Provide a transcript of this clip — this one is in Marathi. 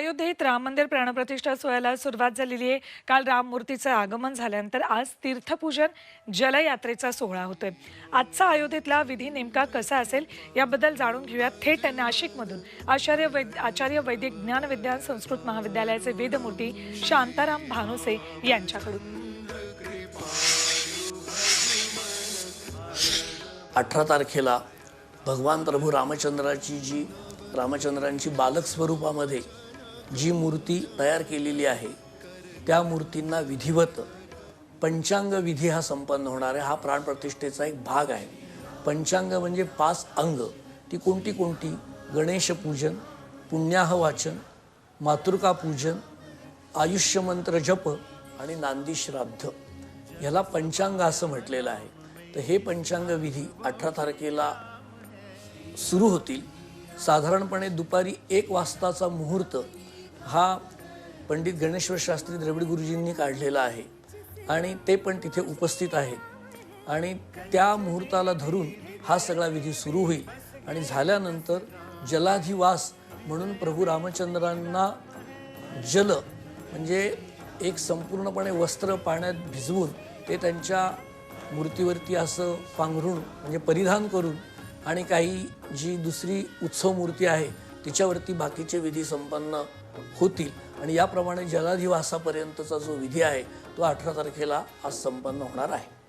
अयोध्येत राम मंदिर प्राणप्रतिष्ठा सोहळ्याला सुरुवात झालेली आहे. काल राम मूर्तीचं आगमन झाल्यानंतर आज तीर्थपूजन जलयात्रेचा सोहळा होतोय. आजचा अयोध्येतला विधी नेमका कसा असेल याबद्दल जाणून घेऊयात थेट नाशिकमधून. आचार्य वैद आचार्य वैदिक ज्ञान विज्ञान संस्कृत महाविद्यालयाचे वेदमूर्ती शांताराम भानुसे यांच्याकडून. अठरा तारखेला भगवान प्रभू रामचंद्राची जी रामचंद्रांची बालक स्वरूपामध्ये जी मूर्ती तयार केलेली आहे त्या मूर्तींना विधिवत पंचांग विधी हा संपन्न होणार आहे. हा प्राणप्रतिष्ठेचा एक भाग आहे. पंचांग म्हणजे पाच अंग. ती कोणती कोणती? गणेशपूजन पुण्याह वाचन मातृका पूजन आयुष्यमंत्र जप आणि नांदी श्राद्ध. ह्याला पंचांग असं म्हटलेलं आहे. तर हे पंचांग विधी अठरा तारखेला सुरू होतील. साधारणपणे दुपारी एक वाजताचा मुहूर्त हा पंडित गणेश्वर शास्त्री द्रविड गुरुजींनी काढलेला आहे. आणि ते पण तिथे उपस्थित आहेत आणि त्या मुहूर्ताला धरून हा सगळा विधी सुरू होईल. आणि झाल्यानंतर जलाधिवास म्हणून प्रभू रामचंद्रांना जल म्हणजे एक संपूर्णपणे वस्त्र पाण्यात भिजवून ते त्यांच्या मूर्तीवरती असं पांघरून म्हणजे परिधान करून आणि काही जी दुसरी उत्सव मूर्ती आहे तिच्यावरती बाकीचे विधी संपन्न होतील. आणि याप्रमाणे जलाधिवासापर्यंतचा जो विधी आहे तो अठरा तारखेला आज संपन्न होणार आहे.